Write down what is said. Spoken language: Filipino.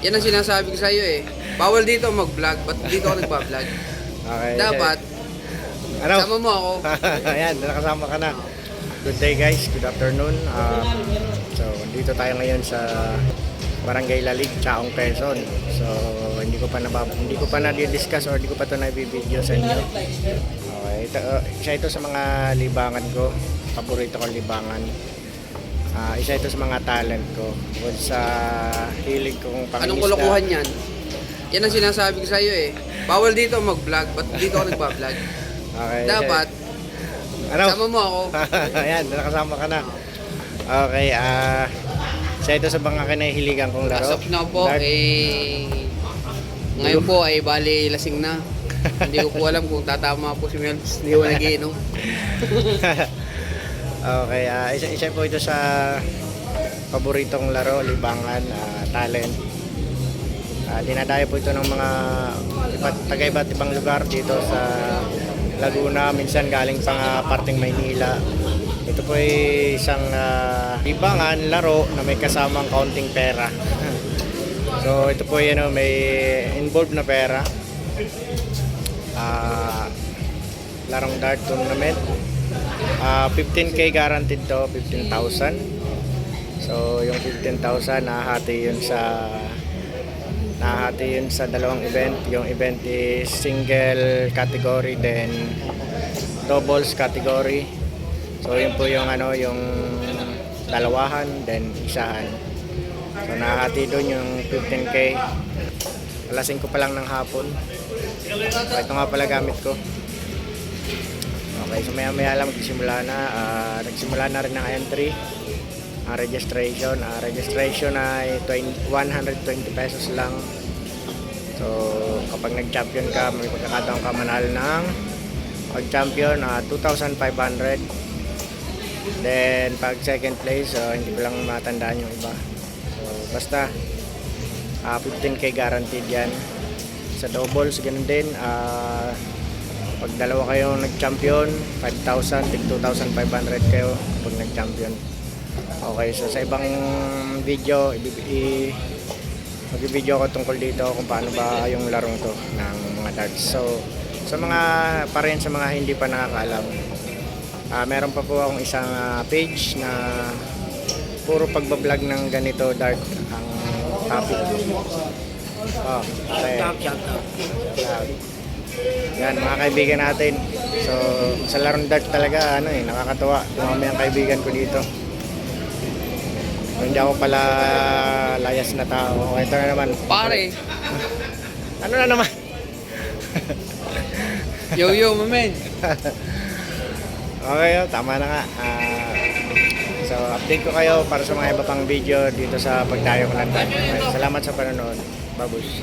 Yan ang sinasabi ko sa iyo eh. Bawal dito mag-vlog. Ba't dito ako nagpa-vlog? Okay. Dapat, Ano? sama mo ako. Ayan, nakasama ka na. Good day guys, good afternoon. Um, so, dito tayo ngayon sa Barangay Lalig, Chaong Quezon. So, hindi ko pa na hindi ko pa na discuss or hindi ko pa to na video sa inyo. Okay, ito, uh, isa ito sa mga libangan ko. Paborito kong libangan. Ah, isa ito sa mga talent ko. Bukod sa hilig kong pangingisda. Anong kulukuhan yan? Yan ang sinasabi ko sa iyo eh. Bawal dito mag-vlog. Ba't dito ako nagpa-vlog? Okay, Dapat, ano? sama mo ako. Ayan, nakasama ka na. Okay, ah... isa ito sa mga kinahiligan kong laro. As of now po, Dart. eh, ngayon po ay bali lasing na. Hindi ko po alam kung tatama po si Melvs. Hindi ko nagiinom. okay, ah, isa, isa po ito sa paboritong laro, libangan, ah, talent. Ah, dinadayo po ito ng mga iba't, taga iba't ibang lugar dito sa Laguna, minsan galing pa nga parting Maynila. Ito po ay isang ah, libangan, laro na may kasamang kaunting pera. so ito po ay ano, may involved na pera. Ah, larong dart tournament. Ah, 15k guaranteed to, 15,000. So, yung 15,000 nahati yun sa nahati yun sa dalawang event. Yung event is single category then doubles category. So, yun po yung ano, yung dalawahan then isahan. So, nahati doon yung 15k. Alas 5 pa lang ng hapon. So, ito nga pala gamit ko. Okay, so maya maya lang magsimula na. Ah, nagsimula na rin ang entry. Ang registration. Ang registration ay 20, 120 pesos lang. So, kapag nag-champion ka, may pagkakataon ka manalo ng pag-champion na 2,500. Then, pag second place, so, hindi ko lang matandaan yung iba. So, basta, ah, 15k guaranteed yan. Sa doubles, ganun din. Ah, pag dalawa kayo nag-champion, 5,000, tig 2,500 kayo pag nag-champion. Okay, so sa ibang video, i- mag-video ko tungkol dito kung paano ba yung larong to ng mga darts. So, sa mga, pa rin sa mga hindi pa nakakaalam, ah meron pa po akong isang ah, page na puro pagbablog ng ganito dart ang topic. Oh, okay. Shout. Yan, mga kaibigan natin. So, sa larong dart talaga, ano eh, nakakatawa. Dumami ang kaibigan ko dito. So, hindi ako pala layas na tao. Ito na naman. Pare, Ano na naman? yo yo, mamen. Okay, oh, tama na nga. Ah, so, update ko kayo para sa mga iba pang video dito sa pagdayo ko ng. Okay, Salamat sa panonood. Babush.